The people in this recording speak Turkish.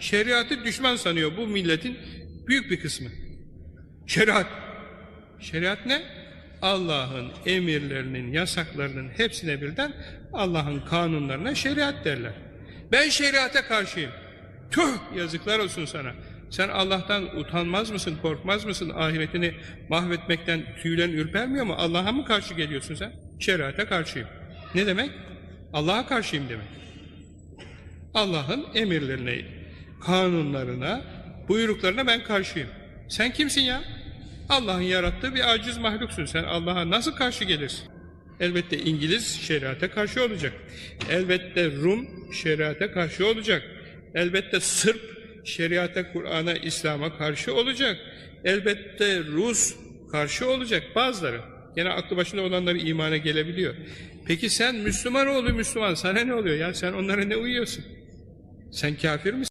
Şeriatı düşman sanıyor bu milletin büyük bir kısmı. Şeriat. Şeriat ne? Allah'ın emirlerinin, yasaklarının hepsine birden Allah'ın kanunlarına şeriat derler. Ben şeriata karşıyım. Tüh yazıklar olsun sana. Sen Allah'tan utanmaz mısın, korkmaz mısın? Ahiretini mahvetmekten tüylen ürpermiyor mu? Allah'a mı karşı geliyorsun sen? Şeriata karşıyım. Ne demek? Allah'a karşıyım demek. Allah'ın emirlerine, kanunlarına, buyruklarına ben karşıyım. Sen kimsin ya? Allah'ın yarattığı bir aciz mahluksun. Sen Allah'a nasıl karşı gelirsin? Elbette İngiliz şeriata karşı olacak. Elbette Rum şeriata karşı olacak. Elbette Sırp şeriata, Kur'an'a, İslam'a karşı olacak. Elbette Rus karşı olacak bazıları. Gene aklı başında olanları imana gelebiliyor. Peki sen Müslüman oğlu Müslüman sana ne oluyor ya? Sen onlara ne uyuyorsun? Sen kafir misin?